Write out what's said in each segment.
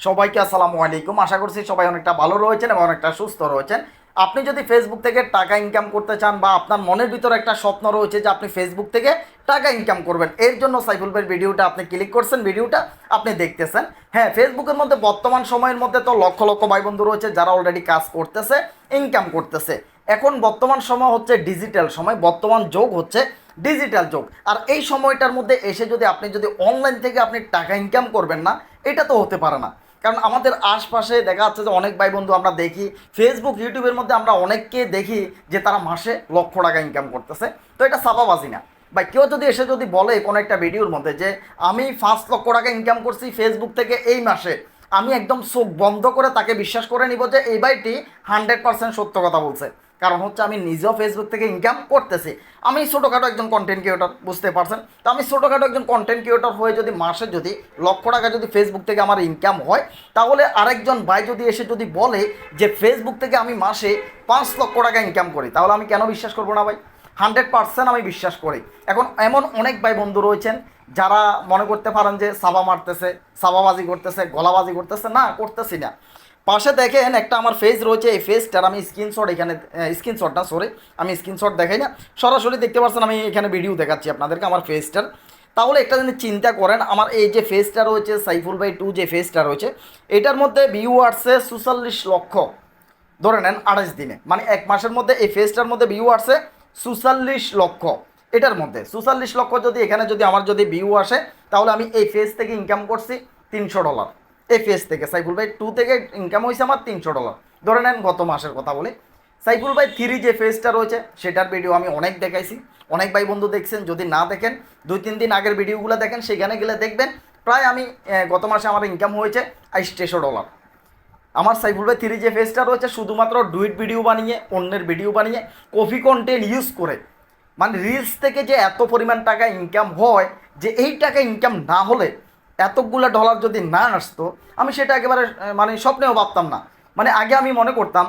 সবাইকে আসসালামু আলাইকুম। আশা করছি সবাই অনেকটা ভালো রয়েছেন এবং অনেকটা সুস্থ রয়েছেন। আপনি যদি ফেসবুক থেকে টাকা ইনকাম করতে চান বা আপনার মনের ভিতরে একটা স্বপ্ন রয়েছে যে আপনি ফেসবুক থেকে টাকা ইনকাম করবেন, এর জন্য সাইফুল ভাইয়ের ভিডিওটা আপনি ক্লিক করছেন, ভিডিওটা আপনি দেখতেছেন। হ্যাঁ ফেসবুকের মধ্যে বর্তমান সময়ের মধ্যে তো লক্ষ লক্ষ ভাই বন্ধু রয়েছে যারা অলরেডি কাজ করতেছে ইনকাম করতেছে। এখন বর্তমান সময় হচ্ছে ডিজিটাল সময়, বর্তমান যোগ হচ্ছে ডিজিটাল যোগ। আর এই সময়টার মধ্যে এসে যদি আপনি যদি অনলাইন থেকে আপনি টাকা ইনকাম করবেন না, এটা তো হতে পারে না। কারণ আমাদের আশপাশে দেখা যাচ্ছে যে অনেক ভাই বন্ধু আমরা দেখি। ফেসবুক ইউটিউবের মধ্যে আমরা অনেককে দেখি যে তারা মাসে লক্ষ টাকা ইনকাম করতেছে। তো এটা সাপাবাজি না। বা কেউ যদি এসে যদি বলে কোনো একটা ভিডিওর মধ্যে যে, আমি ফার্স্ট লক্ষ টাকা ইনকাম করছি ফেসবুক থেকে এই মাসে। আমি একদম চোখ বন্ধ করে তাকে বিশ্বাস করে নিব যে, এই বাইটি হান্ড্রেড পার্সেন্ট সত্য কথা বলছে। কারণ হচ্ছে আমি নিজেও ফেসবুক থেকে ইনকাম করতেছি। আমি ছোটোখাটো একজন কন্টেন্ট ক্রিয়েটর বুঝতে পারছেন? তো আমি ছোটোখাটো একজন কন্টেন্ট ক্রিয়েটর হয়ে যদি মাসে যদি লক্ষ টাকা যদি ফেসবুক থেকে আমার ইনকাম হয়, তাহলে আরেকজন ভাই যদি এসে যদি বলে যে ফেসবুক থেকে আমি মাসে পাঁচ লক্ষ টাকা ইনকাম করি, তাহলে আমি কেন বিশ্বাস করব না ভাই? হান্ড্রেড পার্সেন্ট আমি বিশ্বাস করি। এখন এমন অনেক ভাই বন্ধু রয়েছেন যারা মনে করতে পারেন যে সাবা মারতেছে, সাবাবাজি করতেছে, গলাবাজি করতেছে, না, করতেছি না। পাশে দেখেন একটা আমার ফেস রয়েছে, এই ফেসটার আমি স্ক্রিনশট এখানে স্ক্রিনশট না সরি আমি স্ক্রিনশট দেখাই না। সরাসরি দেখতে পাচ্ছেন, আমি এখানে ভিডিও দেখাচ্ছি আপনাদেরকে আমার ফেসটার তাহলে একটা জিনিস চিন্তা করেন, আমার এই যে ফেসটা রয়েছে, সাইফুল বাই টু যে ফেসটা রয়েছে, এটার মধ্যে ভিউ আসছে চুয়াল্লিশ লক্ষ, ধরে নেন আড়াইশ দিনে। মানে এক মাসের মধ্যে এই ফেসটার মধ্যে ভিউ আসছে চুয়াল্লিশ লক্ষ, এটার মধ্যে। চুয়াল্লিশ লক্ষ যদি এখানে যদি আমার যদি ভিউ আসে, তাহলে আমি এই ফেস থেকে ইনকাম করছি তিনশো ডলার এই ফেস থেকে। সাইফুল ভাই টু থেকে ইনকাম হয়েছে আমার তিনশো ডলার ধরে নেন গত মাসের কথা বলি। সাইফুল ভাই থ্রি যে ফেসটা রয়েছে, সেটার ভিডিও আমি অনেক দেখাইছি। অনেক ভাই বন্ধু দেখছেন, যদি না দেখেন, দুই তিন দিন আগের ভিডিওগুলো দেখেন, সেখানে গেলে দেখবেন, প্রায় আমি গত মাসে আমার ইনকাম হয়েছে আইসটেশো ডলার আমার সাইফুল ভাই থ্রি যে ফেসটা রয়েছে, শুধুমাত্র ডুইট ভিডিও বানিয়ে, অন্যের ভিডিও বানিয়ে কফি কন্টেন্ট ইউজ করে। মানে রিলস থেকে যে এত পরিমাণ টাকা ইনকাম হয়, যে এই টাকা ইনকাম না হলে এতগুলো ডলার যদি না আসতো, আমি সেটা একেবারে মানে স্বপ্নেও ভাবতাম না। মানে আগে আমি মনে করতাম,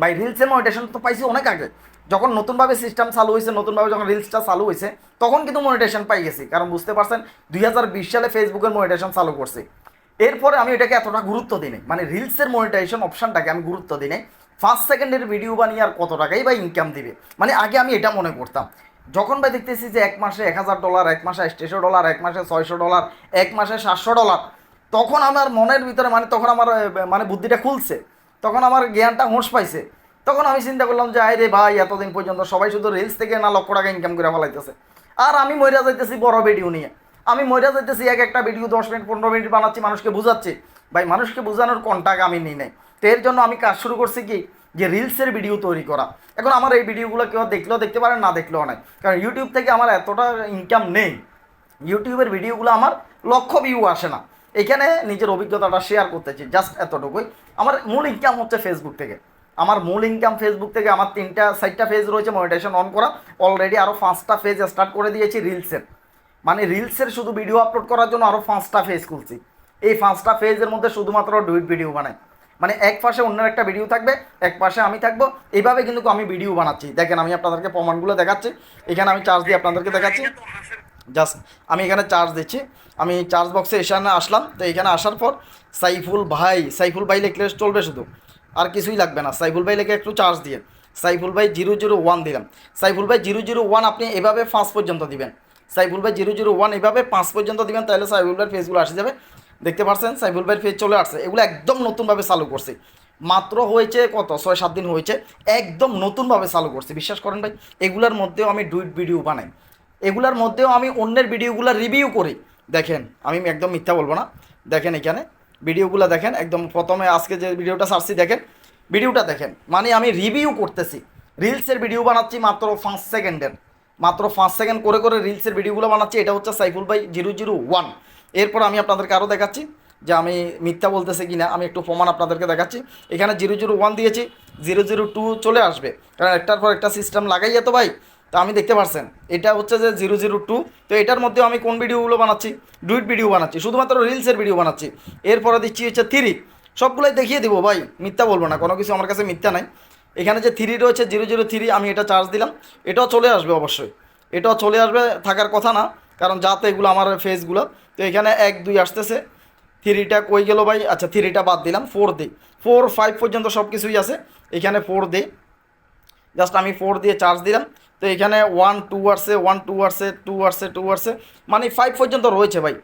ভাই রিলসের মনিটেশন তো পাইছি অনেক আগে। যখন নতুনভাবে সিস্টেম চালু হয়েছে নতুনভাবে যখন রিলসটা চালু হয়েছে তখন কিন্তু মনিটেশন পাই গেছি। কারণ বুঝতে পারছেন, দুই হাজার বিশ সালে ফেসবুকের মনিটেশন চালু করছি। এরপরে আমি এটাকে এতটা গুরুত্ব দিই মানে রিলসের মনিটাইজেশন অপশানটাকে আমি গুরুত্ব দিই ফার্স্ট সেকেন্ডের ভিডিও বানিয়ে আর কত টাকাই বা ইনকাম দিবে? মানে আগে আমি এটা মনে করতাম। যখন ভাই দেখতেছি যে এক মাসে এক হাজার ডলার এক মাসে আটশো ডলার এক মাসে ছয়শো ডলার এক মাসে সাতশো ডলার তখন আমার মনের ভিতরে মানে তখন আমার মানে বুদ্ধিটা খুলছে। তখন আমার জ্ঞানটা হোঁশ পাইছে। তখন আমি চিন্তা করলাম যে আয় রে ভাই, এতদিন পর্যন্ত সবাই শুধু রিলস থেকে না লক্ষ টাকা ইনকাম করে ফেলাইতেছে। আর আমি মরিয়া যাইতেছি বড় ভিডিও নিয়ে। আমি মরিয়া যাইতেছি এক একটা ভিডিও দশ মিনিট, পনেরো মিনিট বানাচ্ছি, মানুষকে বুঝাচ্ছি। ভাই, মানুষকে বোঝানোর কোন টাকা আমি নিই নাই। তো এর জন্য আমি কাজ শুরু করছি কি? যে রিলসের ভিডিও তৈরি করা। এখন আমার এই ভিডিওগুলো কেউ দেখলেও দেখতে পারে, না দেখলেও নাই কারণ ইউটিউব থেকে আমার এতটা ইনকাম নেই। ইউটিউবের ভিডিওগুলো আমার লক্ষ ভিউ আসে না। এখানে নিজের অভিজ্ঞতাটা শেয়ার করতেছি জাস্ট এতটুকুই। আমার মূল ইনকাম হচ্ছে ফেসবুক থেকে। আমার মূল ইনকাম ফেসবুক থেকে আমার তিনটা, চারটা ফেজ রয়েছে মনিটেশন অন করা। অলরেডি আরও পাঁচটা ফেজ স্টার্ট করে দিয়েছি রিলসের। মানে রিলসের শুধু ভিডিও আপলোড করার জন্য আরও পাঁচটা ফেজ খুলছি। এই পাঁচটা ফেজের মধ্যে শুধুমাত্র ডুইট ভিডিও বানাই। মানে এক পাশে অন্যের একটা ভিডিও থাকবে, এক পাশে আমি থাকব। এইভাবে কিন্তু আমি ভিডিও বানাচ্ছি। দেখেন, আমি আপনাদেরকে প্রমাণগুলো দেখাচ্ছি। এখানে আমি চার্জ দিয়ে আপনাদেরকে দেখাচ্ছি। জাস্ট আমি এখানে চার্জ দিচ্ছি। আমি চার্জ বক্সে এখানে আসলাম। তো এখানে আসার পর সাইফুল ভাই সাইফুল ভাই লিখলে চলবে শুধু। আর কিছুই লাগবে না। সাইফুল ভাই লিখে একটু চার্জ দিয়ে। সাইফুল ভাই জিরো জিরো ওয়ান দিলাম। সাইফুল ভাই জিরো জিরো ওয়ান আপনি এভাবে পাঁচ পর্যন্ত দিবেন। সাইফুল ভাই জিরো জিরো ওয়ান এভাবে পাঁচ পর্যন্ত দিবেন, তাহলে সাইফুল ভাইয়ের ফেসগুলো আসে যাবে। দেখতে পাচ্ছেন সাইফুল ভাইয়ের ফেস চলে আসছে। এগুলো একদম নতুনভাবে চালু করছি। মাত্র হয়েছে কত? ছয়, সাত দিন হয়েছে। একদম নতুনভাবে চালু করছি। বিশ্বাস করেন ভাই, এগুলোর মধ্যেও আমি ডুইট ভিডিও বানাই। এগুলার মধ্যেও আমি অন্যের ভিডিওগুলো রিভিউ করি। দেখেন, আমি একদম মিথ্যা বলব না। দেখেন এখানে, ভিডিওগুলো দেখেন। একদম প্রথমে আজকে যে ভিডিওটা সারছি দেখেন। ভিডিওটা দেখেন। মানে আমি রিভিউ করতেছি। রিলসের ভিডিও বানাচ্ছি মাত্র পাঁচ সেকেন্ডের মাত্র পাঁচ সেকেন্ড করে করে রিলসের ভিডিওগুলো বানাচ্ছি। এটা হচ্ছে সাইফুল ভাই জিরো জিরো ওয়ান। এরপর আমি আপনাদেরকে আরও দেখাচ্ছি যে আমি মিথ্যা বলতেছি কিনা, আমি একটু প্রমাণ আপনাদেরকে দেখাচ্ছি। এখানে জিরো জিরো ওয়ান দিয়েছি, জিরো জিরো টু চলে আসবে। কারণ একটার পর একটা সিস্টেম লাগাই যেত ভাই, তো আমি দেখতে পারছেন। এটা হচ্ছে যে জিরো জিরো টু। তো এটার মধ্যে আমি কোন ভিডিওগুলো বানাচ্ছি? ডুইট ভিডিও বানাচ্ছি, শুধুমাত্র রিলসের ভিডিও বানাচ্ছি। এরপরে দিচ্ছি হচ্ছে থ্রি সবগুলোই দেখিয়ে দিব ভাই, মিথ্যা বলব না, কোনো কিছু আমার কাছে মিথ্যা নাই। এখানে যে থ্রি রয়েছে, জিরো জিরো থ্রি আমি এটা চার্জ দিলাম। এটাও চলে আসবে অবশ্যই। এটাও চলে আসবে, থাকার কথা না। কারণ যাতে এগুলো আমার ফেসগুলো তো এখানে এক, দুই আসতেছে। থ্রিটা কই গেল ভাই? আচ্ছা থ্রিটা বাদ দিলাম ফোর দিই ফোর ফাইভ পর্যন্ত সব কিছুই আছে। এখানে ফোর দিই জাস্ট আমি ফোর দিয়ে চার্জ দিলাম। তো এখানে ওয়ান টু আসছে ওয়ান টু আসছে টু আসছে টু আসছে। মানে ফাইভ পর্যন্ত রয়েছে ভাই।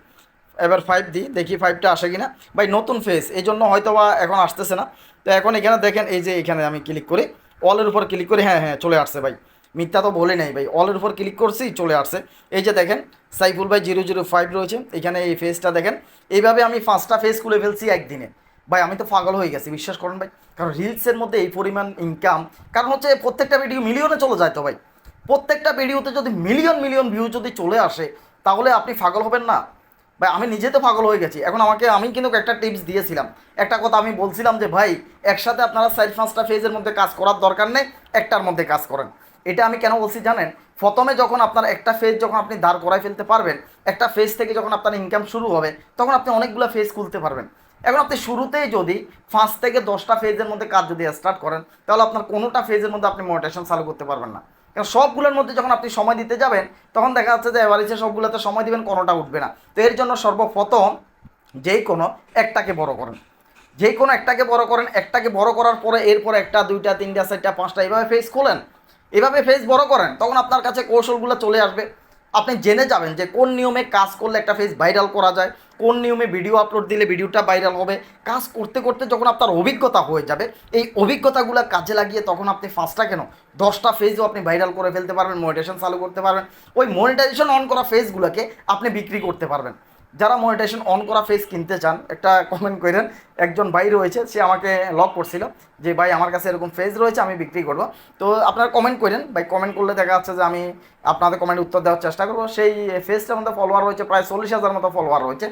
এবার ফাইভ দিই, দেখি ফাইভটা আসে কি না ভাই, নতুন ফেস এই জন্য হয়তো বা এখন আসতেছে না। তো এখন এখানে দেখেন, এই যে এখানে আমি ক্লিক করি। অলের উপর ক্লিক করি হ্যাঁ হ্যাঁ চলে আসছে ভাই। মিথ্যা তো বলে নাই ভাই। অলের উপর ক্লিক করছি, চলে আসছে। এই যে দেখেন, সাইফুল ভাই জিরো জিরো ফাইভ রয়েছে। এখানে এই ফেসটা দেখেন। এইভাবে আমি পাঁচটা ফেস খুলে ফেলছি একদিনে। ভাই, আমি তো পাগল হয়ে গেছি, বিশ্বাস করেন ভাই। কারণ রিলসের মধ্যে এই পরিমাণ ইনকাম কারণ হচ্ছে প্রত্যেকটা ভিডিও মিলিয়নে চলে যায় তো ভাই। প্রত্যেকটা ভিডিওতে যদি মিলিয়ন মিলিয়ন ভিউ যদি চলে আসে, তাহলে আপনি পাগল হবেন না। ভাই, আমি নিজে তো পাগল হয়ে গেছি। এখন আমাকে, আমি কিন্তু একটা টিপস দিয়েছিলাম। একটা কথা আমি বলছিলাম যে, ভাই, একসাথে আপনারা চার পাঁচটা ফেজের মধ্যে কাজ করার দরকার নেই, একটার মধ্যে কাজ করেন। এটা আমি কেন বলছি জানেন? প্রথমে যখন আপনার একটা ফেজ যখন আপনি দাঁড় করাই ফেলতে পারবেন, একটা ফেজ থেকে যখন আপনার ইনকাম শুরু হবে, তখন আপনি অনেকগুলো ফেজ খুলতে পারবেন। এখন আপনি শুরুতেই যদি পাঁচ থেকে দশটা ফেজের মধ্যে কাজ যদি স্টার্ট করেন, তাহলে আপনার কোনোটা ফেজের মধ্যে আপনি মোটিভেশন চালু করতে পারবেন না। কারণ সবগুলোর মধ্যে যখন আপনি সময় দিতে যাবেন, তখন দেখা যাচ্ছে যে এসে সবগুলোতে সময় দিবেন, কোনোটা উঠবে না। তো এর জন্য সর্বপ্রথম যেই কোনো একটাকে বড় করেন। যে কোনো একটাকে বড় করেন, একটাকে বড় করার পরে এরপর একটা, দুইটা, তিনটা, চারটা, পাঁচটা, এইভাবে ফেস খোলেন। এভাবে ফেস বড় করেন, তখন আপনার কাছে কৌশলগুলো চলে আসবে। আপনি জেনে যাবেন যে কোন নিয়মে কাজ করলে একটা ফেস ভাইরাল করা যায়, কোন নিয়মে ভিডিও আপলোড দিলে ভিডিওটা ভাইরাল হবে। কাজ করতে করতে যখন আপনার অভিজ্ঞতা হয়ে যাবে, এই অভিজ্ঞতাগুলো কাজে লাগিয়ে তখন আপনি ফার্স্টটা কেন? দশটা ফেজও আপনি ভাইরাল করে ফেলতে পারবেন মনিটাইজেশন চালু করতে পারবেন। ওই মনিটাইজেশন অন করা ফেজগুলোকে আপনি বিক্রি করতে পারবেন। যারা মনিটাইজেশন অন করা ফেস কিনতে চান, একটা কমেন্ট করেন একজন ভাই রয়েছে, সে আমাকে লক করছিল যে, ভাই, আমার কাছে এরকম ফেজ রয়েছে, আমি বিক্রি করব। তো আপনারা কমেন্ট করেন ভাই কমেন্ট করলে দেখা যাচ্ছে যে, আমি আপনাদের কমেন্ট উত্তর দেওয়ার চেষ্টা করব। সেই ফেজটার মধ্যে ফলোয়ার রয়েছে, প্রায় চল্লিশ হাজার মতো ফলোয়ার রয়েছে।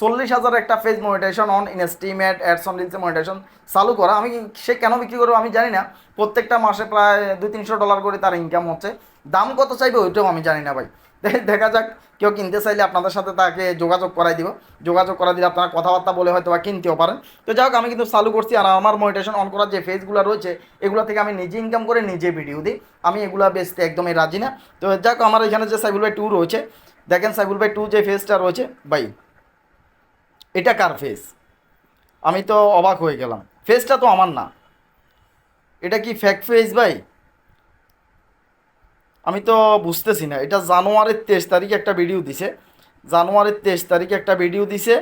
চল্লিশ হাজার একটা phase monetization on in stream ads on রিলসে মনিটাইজেশন চালু করা। আমি সে কেন বিক্রি করব আমি জানি না। প্রত্যেকটা মাসে প্রায় দুই তিনশো ডলার করে তার ইনকাম হচ্ছে। দাম কত চাইবে ওইটাও আমি জানি না, ভাই। দেখা যাক, কেউ কিনতে চাইলে আপনাদের সাথে তাকে যোগাযোগ করাই দিব। যোগাযোগ করা দিলে আপনারা কথাবার্তা বলে হয়তো বা কিনতেও পারেন। তো যাই হোক, আমি কিন্তু চালু করছি আর আমার মনিটেশন অন করার যে ফেজগুলো রয়েছে, এগুলো থেকে আমি নিজে ইনকাম করে নিজে ভিডিও দিই। আমি এগুলো বেচতে একদমই রাজি না। তো যাক আমার এখানে যে সাইবুল ভাই টু রয়েছে, দেখেন সাইবুল ভাই টু যে ফেজটা রয়েছে, ভাই, এটা কার ফেস আমি তো অবাক হয়ে গেলাম। ফেসটা তো আমার না। এটা কি ফ্যাক ফেস ভাই? আমি তো বুঝতেছি না, এটা জানুয়ারির তেইশ তারিখে একটা ভিডিও দিছে। জানুয়ারির তেইশ তারিখে একটা ভিডিও দিছে।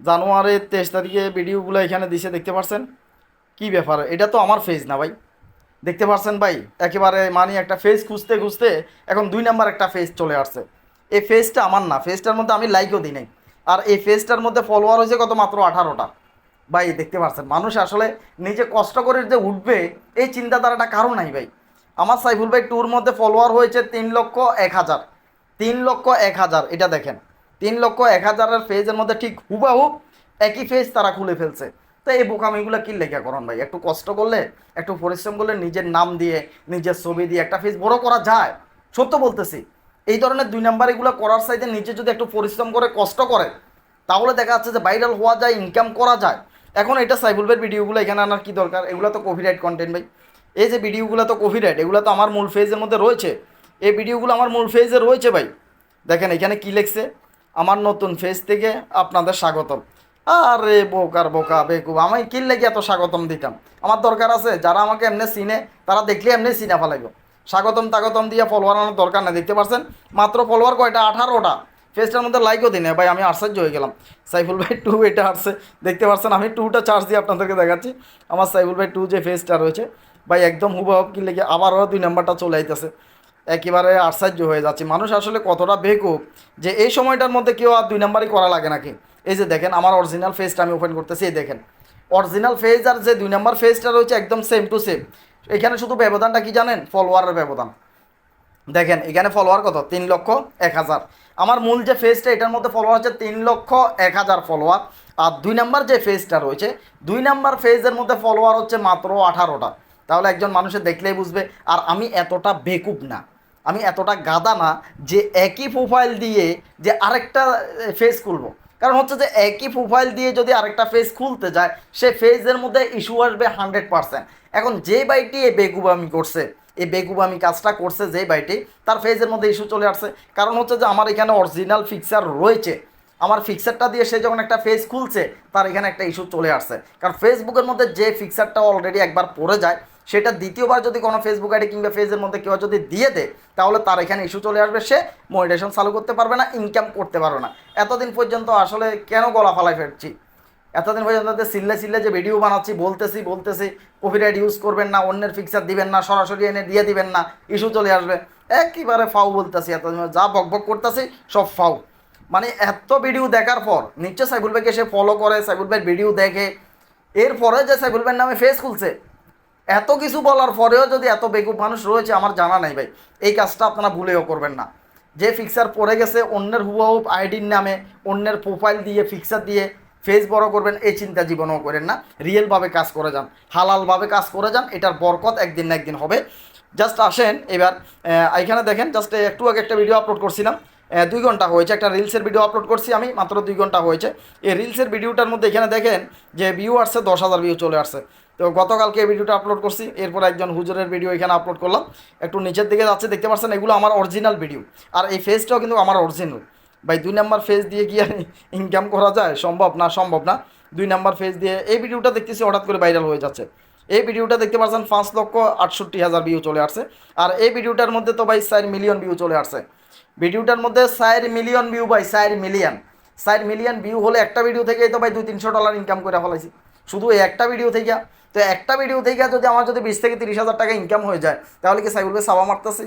জানুয়ারির তেইশ তারিখে ভিডিওগুলো এখানে দিছে, দেখতে পারছেন? কি ব্যাপার? এটা তো আমার ফেজ না ভাই। দেখতে পারছেন ভাই? একেবারে মানে একটা ফেজ খুঁজতে খুঁজতে এখন দুই নাম্বার একটা ফেজ চলে আসছে। এই ফেজটা আমার না ফেজটার মধ্যে আমি লাইকও দিই নাই। আর এই ফেজটার মধ্যে ফলোয়ার হয়েছে কত মাত্র আঠারোটা। ভাই, দেখতে পাচ্ছেন মানুষ আসলে নিজে কষ্ট করে যে উঠবে, এই চিন্তাধারাটা কারও নাই ভাই। আমার সাইফুল ভাই ট্যুর মধ্যে ফলোয়ার হয়েছে তিন লক্ষ এক হাজার। তিন লক্ষ এক হাজার, এটা দেখেন। তিন লক্ষ এক হাজারের ফেজের মধ্যে ঠিক হুবাহু একই ফেজ তারা খুলে ফেলছে। তো এই বোকামিগুলো কী লেখা করুন ভাই? একটু কষ্ট করলে, একটু পরিশ্রম করলে নিজের নাম দিয়ে, নিজের ছবি দিয়ে একটা ফেজ বড় করা যায়। সত্য বলতেছি। এই ধরনের দুই নাম্বার এগুলো করার সাইডে নিজে যদি একটু পরিশ্রম করে, কষ্ট করে, তাহলে দেখা যাচ্ছে যে ভাইরাল হওয়া যায় ইনকাম করা যায়। এখন এটা সাইফুল ভাইয়ের ভিডিওগুলো এখানে আনার কী দরকার? এগুলো তো কপিরাইট কন্টেন্ট ভাই। এই যে ভিডিওগুলো তো কপিরাইট এগুলো তো আমার মূল ফেজের মধ্যে রয়েছে। এই ভিডিওগুলো আমার মূল ফেজে রয়েছে ভাই। দেখেন এখানে কি লিখছে? আমার নতুন ফেজ থেকে আপনাদের স্বাগতম। আরে বোকার বোকা বেকুব আমি কি লেগে এত স্বাগতম দিতাম? আমার দরকার আছে, যারা আমাকে এমনি চিনে, তারা দেখলে এমনি চিনা ফেলাইব। স্বাগতম তাগতম দিয়ে ফলোয়ার আনার দরকার নেই, দেখতে পারছেন? মাত্র ফলোয়ার কয়টা? আঠারোটা। ফেসটার মধ্যে লাইকও দিই না ভাই, আমি আশ্চর্য হয়ে গেলাম। সাইফুল ভাই টু এটা আসছে দেখতে পাচ্ছেন আমি টুটা চার্জ দিয়ে আপনাদেরকে দেখাচ্ছি। আমার সাইফুল ভাই টু যে ফেসটা রয়েছে ভাই, একদম হুবহু কি লেগে আবারও দুই নাম্বারটা চলে আইতেছে। একেবারে আশ্চর্য হয়ে যাচ্ছে। মানুষ আসলে কতটা বেকুব যে এই সময়টার মধ্যে কেউ আর দুই নাম্বারই করা লাগে নাকি? এই যে দেখেন, আমার অরিজিনাল ফেসটা আমি ওপেন করতেছি, এই দেখেন। অরিজিনাল ফেজ আর যে দুই নাম্বার ফেজটা রয়েছে একদম সেম টু সেম এখানে শুধু ব্যবধানটা কি জানেন? ফলোয়ারের ব্যবধান। দেখেন, এখানে ফলোয়ার কত? তিন লক্ষ এক হাজার। আমার মূল যে ফেজটা এটার মধ্যে ফলোয়ার হচ্ছে তিন লক্ষ এক হাজার ফলোয়ার আর দুই নাম্বার যে ফেজটা রয়েছে, দুই নাম্বার ফেজের মধ্যে ফলোয়ার হচ্ছে মাত্র আঠারোটা। তাহলে একজন মানুষের দেখলেই বুঝবে, আর আমি এতটা বেকুব না। আমি এতটা গাদা না যে একই প্রোফাইল দিয়ে যে আরেকটা ফেস খুলবো। কারণ হচ্ছে যে একই প্রোফাইল দিয়ে যদি আরেকটা ফেজ খুলতে যায়, সে ফেজের মধ্যে ইস্যু আসবে হান্ড্রেড পার্সেন্ট এখন যে বাইটি এই বেকুবামি করছে এই বেকুবামি কাজটা করছে যে বাইটি তার ফেজের মধ্যে ইস্যু চলে আসছে। কারণ হচ্ছে যে আমার এখানে অরিজিনাল ফিক্সার রয়েছে। আমার ফিক্সারটা দিয়ে সে যখন একটা ফেস খুলছে, তার এখানে একটা ইস্যু চলে আসছে। কারণ ফেসবুকের মধ্যে যে ফিক্সারটা অলরেডি একবার পড়ে যায় সেটা দ্বিতীয়বার যদি কোনো ফেসবুক আইডি কিংবা ফেজের মধ্যে কেউ যদি দিয়ে দেয়, তাহলে তার এখানে ইস্যু চলে আসবে। সে মনিটেশন চালু করতে পারবে না ইনকাম করতে পারবে না। এতদিন পর্যন্ত আসলে কেন গলা ফালাই ফেলছি? এতদিন পর্যন্ত সিল্লে সিল্লে যে ভিডিও বানাচ্ছি, বলতেছি বলতেছি কপিরাইট ইউজ করবেন না, অন্যের ফিক্সার দিবেন না, সরাসরি এনে দিয়ে দিবেন না ইস্যু চলে আসবে। একেবারে ফাউ বলতেছি এতদিন যা বক বক করতেছি, সব ফাউ। মানে এত ভিডিও দেখার পর, নিশ্চয় সাইবুল ভাইকে সে ফলো করে সাইবুল ভাইয়ের ভিডিও দেখে। এরপরে যে সাইবুল ভাইয়ের নামে ফেস খুলছে এত কিছু বলার পরেও যদি এত বেকুব মানুষ রয়েছে, আমার জানা নাই ভাই। এই কাজটা আপনারা ভুলেও করবেন না। যে ফিক্সার পড়ে গেছে, অন্যের হুবাহুব আইডির নামে, অন্যের প্রোফাইল দিয়ে ফিক্সার দিয়ে ফেস বড় করবেন, এই চিন্তা জীবনেও করেন না। রিয়েলভাবে কাজ করে যান হালালভাবে কাজ করে যান, এটার বরকত একদিন না একদিন হবে। জাস্ট আসেন এবার এখানে দেখেন জাস্ট একটু আগে একটা ভিডিও আপলোড করছিলাম। দুই ঘণ্টা হয়েছে, একটা রিলসের ভিডিও আপলোড করছি আমি, মাত্র দুই ঘণ্টা হয়েছে। এই রিলসের ভিডিওটার মধ্যে এখানে দেখেন যে ভিউ আসছে দশ হাজার ভিউ চলে আসছে। তো গতকালকে এই ভিডিওটা আপলোড করছি। এরপর একজন হুজুরের ভিডিও এখানে আপলোড করলাম। একটু নিচের দিকে যাচ্ছে, দেখতে পাচ্ছেন এগুলো আমার অরিজিনাল ভিডিও আর এই ফেসটাও কিন্তু আমার অরিজিনাল ভাই, দুই নাম্বার ফেস দিয়ে কি ইনকাম করা যায়? সম্ভব না সম্ভব না। দুই নাম্বার ফেস দিয়ে এই ভিডিওটা দেখতেছি, হঠাৎ করে ভাইরাল হয়ে যাচ্ছে। এই ভিডিওটা দেখতে পাচ্ছেন, পাঁচ লক্ষ আটষট্টি হাজার ভিউ চলে আসছে। আর এই ভিডিওটার মধ্যে তো ভাই চার মিলিয়ন ভিউ চলে আসছে। ভিডিওটার মধ্যে চার মিলিয়ন ভিউ ভাই চার মিলিয়ন চার মিলিয়ন ভিউ হলে একটা ভিডিও থেকেই তো ভাই দুই তিনশো ডলার ইনকাম করে ফেলাইছি। শুধু একটা ভিডিও থেকে তো একটা ভিডিও থেকে যদি আমার যদি বিশ থেকে তিরিশ হাজার টাকা ইনকাম হয়ে যায়, তাহলে কি সাইবুল ভাই সাবা মারতেছি?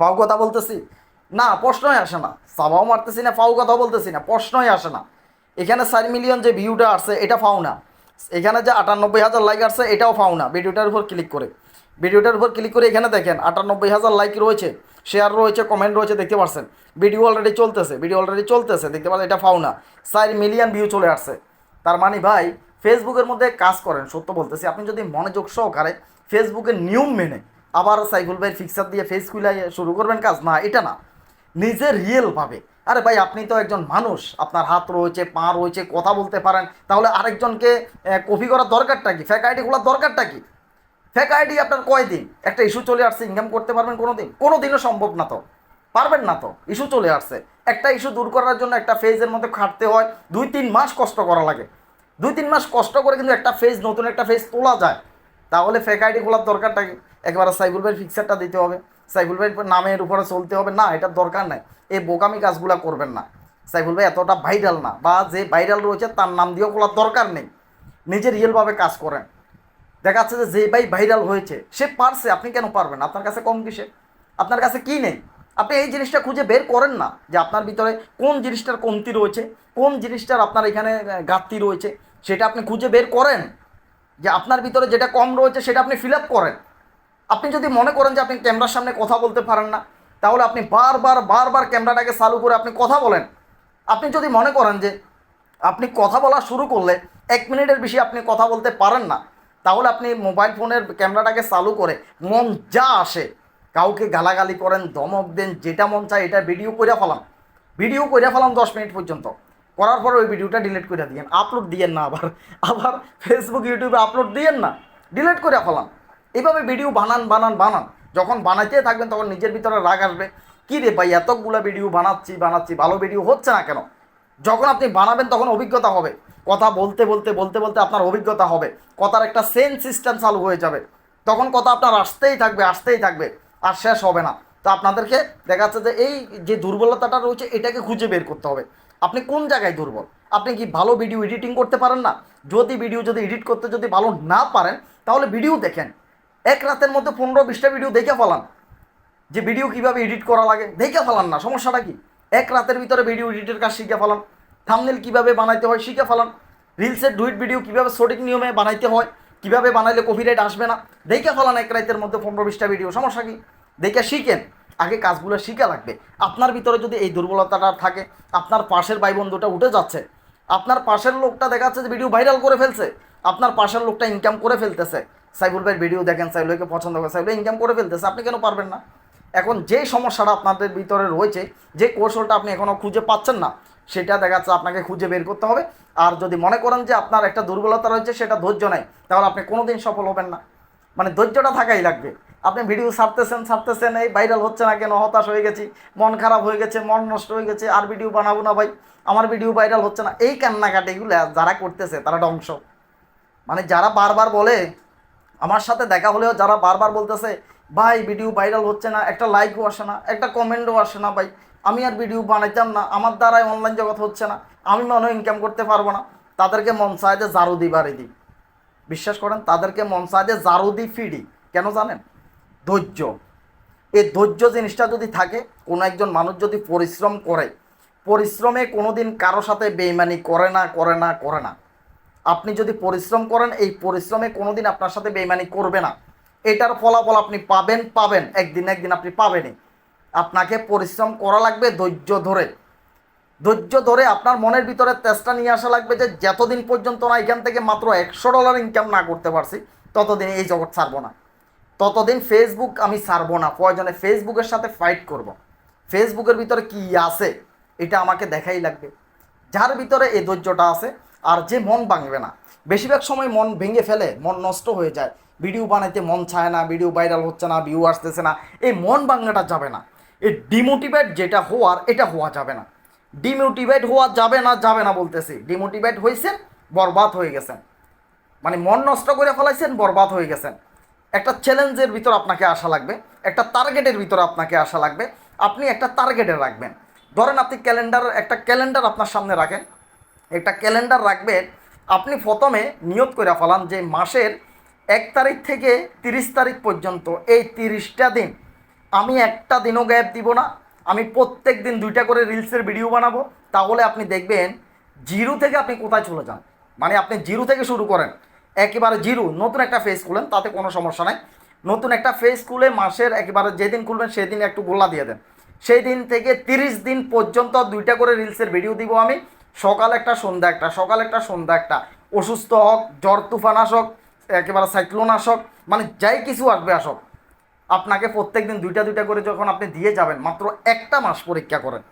ফাও কথা বলতেছি? না, প্রশ্নই আসে না। সাবাও মারতেছি না, ফাও কথা বলতেছি না, প্রশ্নই আসে না। এখানে চার মিলিয়ন যে ভিউটা আসছে, এটা ফাও না। এখানে যে আটানব্বই হাজার লাইক আসছে, এটাও ফাও না। ভিডিওটার উপর ক্লিক করে। ভিডিওটার উপর ক্লিক করে এখানে দেখেন, আটানব্বই হাজার লাইক রয়েছে শেয়ার রয়েছে কমেন্ট রয়েছে, দেখতে পাচ্ছেন ভিডিও অলরেডি চলতেছে ভিডিও অলরেডি চলতেছে, দেখতে পাচ্ছেন এটা ফাও না। চার মিলিয়ন ভিউ চলে আসছে। তার মানে ভাই ফেসবুকের মধ্যে কাজ করেন, সত্য বলতেছি। আপনি যদি মনোযোগ সহকারে ফেসবুকের নিয়ম মেনে আবার সাইফুল ভাই ফিক্সার দিয়ে ফেস খুলাই শুরু করবেন কাজ, না, এটা না। নিজে রিয়েলভাবে আরে ভাই, আপনি তো একজন মানুষ, আপনার হাত রয়েছে, পা রয়েছে, কথা বলতে পারেন। তাহলে আরেকজনকে কপি করার দরকারটা কি? ফেক আইডি খোলার দরকারটা কি? ফেক আইডি আপনার কয়দিন একটা ইস্যু চলে আসছে ইনকাম করতে পারবেন কোনো দিন কোনো দিনও সম্ভব না তো। পারবেন না তো ইস্যু চলে আসছে। একটা ইস্যু দূর করার জন্য একটা ফেজের মধ্যে খাটতে হয়, দুই, তিন মাস কষ্ট করা লাগে। দুই তিন মাস কষ্ট করে কিন্তু একটা ফেজ নতুন একটা ফেজ তোলা যায়। তাহলে ফেক আইডি খোলার দরকারটা একবার সাইবুল ভাইয়ের ফিক্সারটা দিতে হবে। সাইফুল ভাইয়ের নামের উপরে চলতে হবে। না এটার দরকার নাই। এই বোকামি কাজগুলো করবেন না। সাইফুল ভাই এতটা ভাইরাল না, বা যে ভাইরাল রয়েছে তার নাম দিয়েও খোলার দরকার নেই। নিজে রিয়েলভাবে কাজ করেন। দেখা যাচ্ছে যে যে ভাই ভাইরাল হয়েছে, সে পারছে, আপনি কেন পারবেন? আপনার কাছে কম কিসে আপনার কাছে কি নেই? আপনি এই জিনিসটা খুঁজে বের করেন না যে আপনার ভিতরে কোন জিনিসটার কমতি রয়েছে। কোন জিনিসটার আপনার এখানে ঘাটতি রয়েছে, সেটা আপনি খুঁজে বের করেন। যে আপনার ভিতরে যেটা কম রয়েছে, সেটা আপনি ফিল আপ করেন। আপনি যদি মনে করেন যে আপনি ক্যামেরার সামনে কথা বলতে পারেন না, তাহলে আপনি বারবার বারবার ক্যামেরাটাকে চালু করে আপনি কথা বলেন। আপনি যদি মনে করেন যে আপনি কথা বলা শুরু করলে এক মিনিটের বেশি আপনি কথা বলতে পারেন না, তাহলে আপনি মোবাইল ফোনের ক্যামেরাটাকে চালু করে মন যা আসে, কাউকে গালাগালি করেন, দমক দেন, যেটা মন চায়, এটা ভিডিও করে ফেলাম ভিডিও করে ফেলাম দশ মিনিট পর্যন্ত। করার পর ওই ভিডিওটা ডিলিট করে দিয়েন। আপলোড দিয়েন না আবার। আবার ফেসবুক ইউটিউবে আপলোড দিয়েন না। ডিলিট করে ফেলাম এইভাবে ভিডিও বানান বানান বানান। যখন বানাইতে থাকবেন তখন নিজের ভিতরে রাগ আসবে। কী রে ভাই, এতগুলো ভিডিও বানাচ্ছি বানাচ্ছি, ভালো ভিডিও হচ্ছে না কেন? যখন আপনি বানাবেন তখন অভিজ্ঞতা হবে। কথা বলতে বলতে বলতে বলতে আপনার অভিজ্ঞতা হবে। কথার একটা সেন্স সিস্টেম চালু হয়ে যাবে। তখন কথা আপনার আসতেই থাকবে আসতেই থাকবে। আর শেষ হবে না। তো আপনাদেরকে দেখা যাচ্ছে যে এই যে দুর্বলতাটা রয়েছে, এটাকে খুঁজে বের করতে হবে। আপনি কোন জায়গায় দুর্বল? আপনি কি ভালো ভিডিও এডিটিং করতে পারেন না? যদি ভিডিও যদি এডিট করতে যদি ভালো না পারেন, তাহলে ভিডিও দেখেন। এক রাতের মধ্যে পনেরো বিশটা ভিডিও দেখে ফেলান। যে ভিডিও কীভাবে এডিট করা লাগে, দেখে ফেলান না। সমস্যাটা কি? এক রাতের ভিতরে ভিডিও এডিটের কাজ শিখে ফেলান। থামনেল কীভাবে বানাইতে হয় শিখে ফেলান। রিলসের ডুইট ভিডিও কীভাবে সঠিক নিয়মে বানাইতে হয়, কীভাবে বানাইলে কপিরাইট আসবে না, দেখে ফেলান এক রাতের মধ্যে পনেরো বিশটা ভিডিও সমস্যা কি? দেখে শিখেন। আগে কাজগুলো শিখে লাগবে। আপনার ভিতরে যদি এই দুর্বলতাটা থাকে, আপনার পাশের ভাই বন্ধুটা উঠে যাচ্ছে, আপনার পাশের লোকটা দেখা যাচ্ছে যে ভিডিও ভাইরাল করে ফেলছে, আপনার পাশের লোকটা ইনকাম করে ফেলতেছে। সাইবুল ভাইয়ের ভিডিও দেখেন সাইবুলকে পছন্দ করে সাইবুল ইনকাম করে ফেলতেছে, আপনি কেন পারবেন না? এখন যে সমস্যাটা আপনাদের ভিতরে রয়েছে, যে কৌশলটা আপনি এখনও খুঁজে পাচ্ছেন না, সেটা দেখা যাচ্ছে আপনাকে খুঁজে বের করতে হবে। আর যদি মনে করেন যে আপনার একটা দুর্বলতা রয়েছে, সেটা ধৈর্য নাই, তাহলে আপনি কোনোদিন সফল হবেন না। মানে ধৈর্যটা থাকাই লাগবে। আপনি ভিডিও ছাড়তেছেন ছাড়তেছেন, এই ভাইরাল হচ্ছে না কেন? হতাশ হয়ে গেছি, মন খারাপ হয়ে গেছে, মন নষ্ট হয়ে গেছে, আর ভিডিও বানাবো না ভাই। আমার ভিডিও ভাইরাল হচ্ছে না। এই কান্নাকাটি এগুলো যারা করতেছে, তারা ধ্বংস। মানে যারা বারবার বলে, আমার সাথে দেখা হলেও যারা বারবার বলতেছে, ভাই ভিডিও ভাইরাল হচ্ছে না, একটা লাইকও আসে না, একটা কমেন্টও আসে না ভাই। আমি আর ভিডিও বানাইতাম না, আমার দ্বারাই অনলাইন জগৎ হচ্ছে না, আমি মনে ইনকাম করতে পারব না। তাদেরকে মন চায় যে জারু বাড়ি দিই বিশ্বাস করেন, তাদেরকে মন চায় যে জারু ফিডি কেন জানেন? ধৈর্য। এই ধৈর্য জিনিসটা যদি থাকে, কোনো একজন মানুষ যদি পরিশ্রম করে, পরিশ্রমে কোনোদিন কারও সাথে বেইমানি করে না করে না করে না। আপনি যদি পরিশ্রম করেন, এই পরিশ্রমে কোনো দিন আপনার সাথে বেইমানি করবে না। এটার ফলাফল আপনি পাবেন পাবেন। একদিন একদিন আপনি পাবেনই। আপনাকে পরিশ্রম করা লাগবে ধৈর্য ধরে। ধৈর্য ধরে আপনার মনের ভিতরে তেজটা নিয়ে আসা লাগবে যে, যতদিন পর্যন্ত না এখান থেকে মাত্র একশো ডলার ইনকাম না করতে পারছি, ততদিন এই জগৎ ছাড়বো না। ততদিন ফেসবুক আমি ছাড়বো না। প্রয়োজনে ফেসবুকের সাথে ফাইট করব। ফেসবুকের ভিতরে কি আছে, এটা আমাকে দেখাই লাগবে। যার ভিতরে এই ধৈর্যটা আছে, আর যে মন ভাঙবে না। বেশিরভাগ সময় মন ভেঙে ফেলে, মন নষ্ট হয়ে যায়। ভিডিও বানাইতে মন চায় না ভিডিও ভাইরাল হচ্ছে না ভিউ আসতেছে না। এই মন ভাঙাটা যাবে না। এই ডিমোটিভেট যেটা হওয়ার, এটা হওয়া যাবে না। ডিমোটিভেট হওয়া যাবে না যাবে না বলতেছি। ডিমোটিভেট হয়েছেন বরবাদ হয়ে গেছেন। মানে মন নষ্ট করে ফেলাইছেন, বরবাদ হয়ে গেছেন। একটা চ্যালেঞ্জের ভিতর আপনাকে আসা লাগবে, একটা টার্গেটের ভিতর আপনাকে আসা লাগবে, আপনি একটা টার্গেটে রাখবেন। ধরেন আপনি ক্যালেন্ডার, একটা ক্যালেন্ডার আপনার সামনে রাখেন। একটা ক্যালেন্ডার রাখবেন, আপনি প্রথমে নিয়ত করে ফেলান যে মাসের এক তারিখ থেকে তিরিশ তারিখ পর্যন্ত, এই তিরিশটা দিন আমি একটা দিনও গ্যাপ দিব না, আমি প্রত্যেক দিন দুইটা করে রিলসের ভিডিও বানাবো। তাহলে আপনি দেখবেন জিরো থেকে আপনি কোথায় চলে যান। মানে আপনি জিরো থেকে শুরু করেন। একেবারে জিরো, নতুন একটা ফেস খুলেন তাতে কোনো সমস্যা নাই। নতুন একটা ফেস খুলে মাসের একেবারে যেদিন খুলবেন, সেদিন একটু গোল্লা দিয়ে দেন। সেই দিন থেকে তিরিশ দিন পর্যন্ত দুইটা করে রিলসের ভিডিও দিব আমি। সকাল একটা, সন্ধ্যা একটা, সকাল একটা, সন্ধ্যা একটা। অসুস্থ হোক, জ্বর, তুফান আসক, একেবারে সাইক্লোন আসক মানে যাই কিছু আসবে, আসক। আপনাকে প্রত্যেক দিন দুইটা দুইটা করে যখন আপনি দিয়ে যাবেন, মাত্র একটা মাস পরীক্ষা করেন।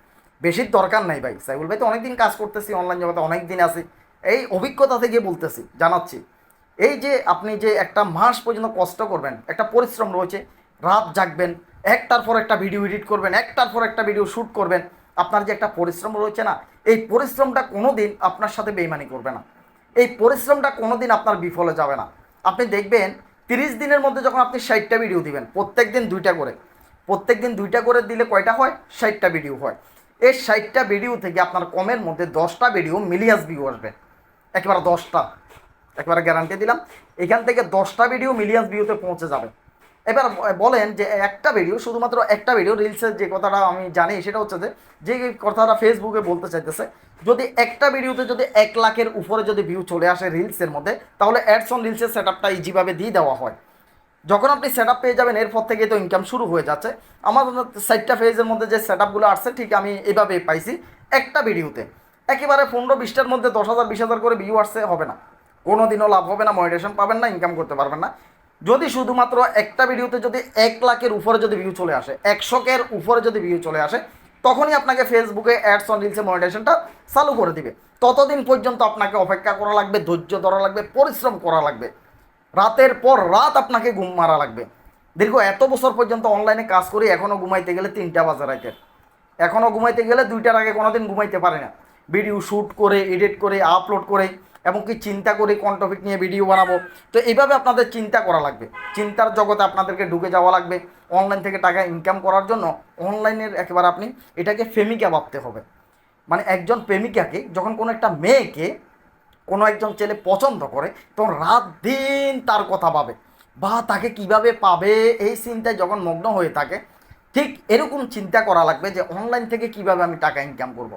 বেশির দরকার নাই ভাই। সাইবুল ভাই তো অনেকদিন কাজ করতেছি অনলাইন জগতে অনেক দিন আছি। এই অভিজ্ঞতা থেকে বলতেছি, জানাচ্ছি। এই যে আপনি যে একটা মাস পর্যন্ত কষ্ট করবেন, একটা পরিশ্রম রয়েছে, রাত জাগবেন, একটার পর একটা ভিডিও এডিট করবেন, একটার পর একটা ভিডিও শ্যুট করবেন, আপনার যে একটা পরিশ্রম রয়েছে না, এই পরিশ্রমটা কোনো দিন আপনার সাথে বেইমানি করবে না। এই পরিশ্রমটা কোনো দিন আপনার বিফলে যাবে না। আপনি দেখবেন, তিরিশ দিনের মধ্যে যখন আপনি ষাটটা ভিডিও দিবেন প্রত্যেক দিন দুইটা করে প্রত্যেক দিন দুইটা করে দিলে কয়টা হয়? ষাটটা ভিডিও হয়। এই ষাটটা ভিডিও থেকে আপনার কমের মধ্যে দশটা ভিডিও মিলিয়াস ভিউ আসবে। একেবারে দশটা। একেবারে গ্যারান্টি দিলাম। এখান থেকে দশটা ভিডিও মিলিয়ান্স ভিউতে পৌঁছে যাবে। এবার বলেন যে একটা ভিডিও শুধুমাত্র একটা ভিডিও রিলসের যে কথাটা আমি জানি, সেটা হচ্ছে যে যে কথাটা ফেসবুকে বলতে চাইতেছে, যদি একটা ভিডিওতে যদি এক লাখের উপরে যদি ভিউ চলে আসে রিলসের মধ্যে, তাহলে অ্যাডস অন রিলসের সেট আপটা ইজিভাবে দিয়ে দেওয়া হয়। যখন আপনি সেট পেয়ে যাবেন, এরপর থেকে তো ইনকাম শুরু হয়ে যাচ্ছে। আমার সাইটটা ফেজের মধ্যে যে সেট আপগুলো আসছে, ঠিক আমি এভাবে পাইছি। একটা ভিডিওতে একেবারে পনেরো বিশটার মধ্যে দশ হাজার, বিশ হাজার করে ভিউ আসছে, হবে না। কোনো দিনও লাভ হবে না মনিটেশন পাবেন না ইনকাম করতে পারবেন না। যদি শুধুমাত্র একটা ভিডিওতে যদি এক লাখের উপরে যদি ভিউ চলে আসে একশোকের উপরে যদি ভিউ চলে আসে, তখনই আপনাকে ফেসবুকে অ্যাডস অন রিলসে মনিটেশনটা চালু করে দিবে। ততদিন পর্যন্ত আপনাকে অপেক্ষা করা লাগবে, ধৈর্য ধরা লাগবে, পরিশ্রম করা লাগবে। রাতের পর রাত আপনাকে ঘুম মারা লাগবে। দীর্ঘ এত বছর পর্যন্ত অনলাইনে কাজ করি এখনও ঘুমাইতে গেলে তিনটা বাজে রাতের এখনও ঘুমাইতে গেলে দুইটার আগে কোনোদিন ঘুমাইতে পারে না। ভিডিও শ্যুট করে এডিট করে আপলোড করে এমনকি চিন্তা করে কোন টপিক নিয়ে ভিডিও বানাবো। তো এইভাবে আপনাদের চিন্তা করা লাগবে। চিন্তার জগতে আপনাদেরকে ঢুকে যাওয়া লাগবে। অনলাইন থেকে টাকা ইনকাম করার জন্য অনলাইনের একেবারে আপনি এটাকে প্রেমিকা ভাবতে হবে। মানে একজন প্রেমিকাকে যখন কোনো একটা মেয়েকে কোনো একজন ছেলে পছন্দ করে, তখন রাত দিন তার কথা ভাবে। বা তাকে কীভাবে পাবে? এই চিন্তায় যখন মগ্ন হয়ে থাকে, ঠিক এরকম চিন্তা করা লাগবে যে অনলাইন থেকে কীভাবে আমি টাকা ইনকাম করব।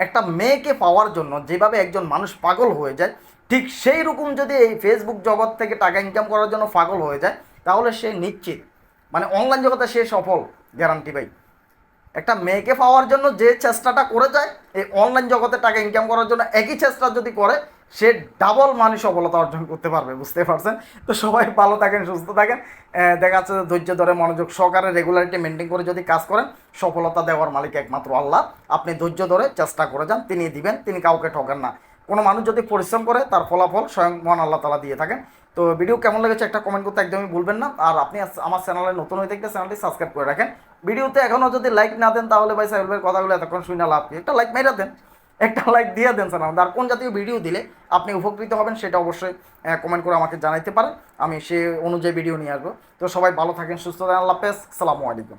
একটা মেয়েকে পাওয়ার জন্য যেভাবে একজন মানুষ পাগল হয়ে যায়, ঠিক সেই রকম যদি এই ফেসবুক জগৎ থেকে টাকা ইনকাম করার জন্য পাগল হয়ে যায়, তাহলে সে নিশ্চিত। মানে অনলাইন জগতে সে সফল গ্যারান্টি ভাই। একটা মেয়েকে পাওয়ার জন্য যে চেষ্টাটা করে যায়, এই অনলাইন জগতে টাকা ইনকাম করার জন্য একই চেষ্টা যদি করে সে ডাবল মানে সফলতা অর্জন করতে পারবে, বুঝতে পারছেন? তো সবাই ভালো থাকেন, সুস্থ থাকেন। দেখা যাচ্ছে ধৈর্য ধরে মনোযোগ সহকারে রেগুলারিটি মেনটেন করে যদি কাজ করেন, সফলতা দেওয়ার মালিক একমাত্র আল্লাহ। আপনি ধৈর্য ধরে চেষ্টা করে যান, তিনি দিবেন, তিনি কাউকে ঠকেন না। কোনো মানুষ যদি পরিশ্রম করে, তার ফলাফল স্বয়ং মহান আল্লাহ তালা দিয়ে থাকেন। তো ভিডিও কেমন লেগেছে একটা কমেন্ট করতে একদমই ভুলবেন না। আর আপনি আমার চ্যানেলে নতুন হয়ে থাকলে চ্যানেলটি সাবস্ক্রাইব করে রাখেন। ভিডিওতে এখনও যদি লাইক না দেন, তাহলে ভাই সাহেব ভাইয়ের কথাগুলো এতক্ষণ শুনে লাভ কি? একটা লাইক মেরা দেন। একটা লাইক দিয়ে দেন স্যার আমাদের। আর কোন জাতীয় ভিডিও দিলে আপনি উপকৃত হবেন সেটা অবশ্যই কমেন্ট করে আমাকে জানাইতে পারেন। আমি সে অনুযায়ী ভিডিও নিয়ে আসব। তো সবাই ভালো থাকেন, সুস্থ থাকেন। আল্লাহ হাফেজ। সালামু আলাইকুম।